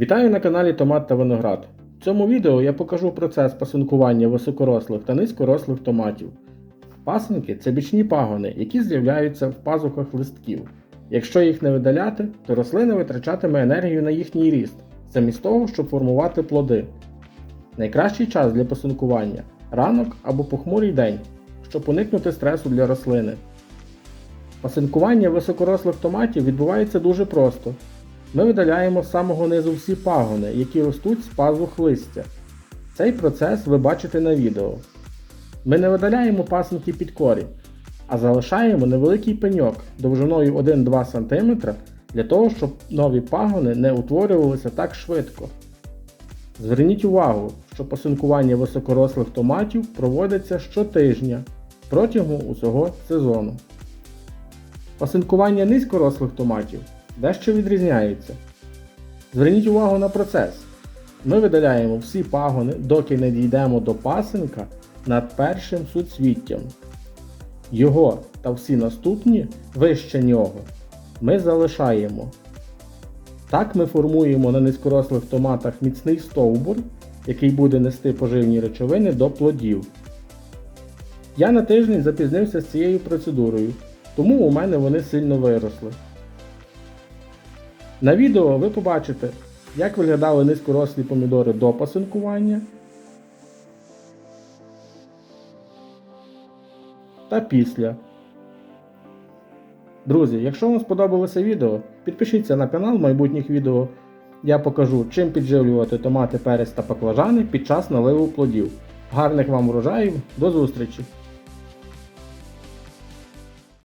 Вітаю на каналі Томат та Виноград. В цьому відео я покажу процес пасинкування високорослих та низькорослих томатів. Пасинки це бічні пагони, які з'являються в пазухах листків. Якщо їх не видаляти, то рослина витрачатиме енергію на їхній ріст, замість того, щоб формувати плоди. Найкращий час для пасинкування ранок або похмурий день, щоб уникнути стресу для рослини. Пасинкування високорослих томатів відбувається дуже просто. Ми видаляємо з самого низу всі пагони, які ростуть з пазух листя. Цей процес ви бачите на відео. Ми не видаляємо пасинки під корінь, а залишаємо невеликий пеньок довжиною 1-2 см для того, щоб нові пагони не утворювалися так швидко. Зверніть увагу, що пасинкування високорослих томатів проводиться щотижня протягом усього сезону. Пасинкування низькорослих томатів дещо відрізняється. Зверніть увагу на процес. Ми видаляємо всі пагони, доки не дійдемо до пасинка над першим суцвіттям. Його та всі наступні вище нього ми залишаємо. Так ми формуємо на низькорослих томатах міцний стовбур, який буде нести поживні речовини до плодів. Я на тиждень запізнився з цією процедурою, тому у мене вони сильно виросли. На відео ви побачите, як виглядали низькорослі помідори до пасинкування та після. Друзі, якщо вам сподобалося відео, підпишіться на канал майбутніх відео. Я покажу, чим підживлювати томати, перець та баклажани під час наливу плодів. Гарних вам врожаїв, до зустрічі!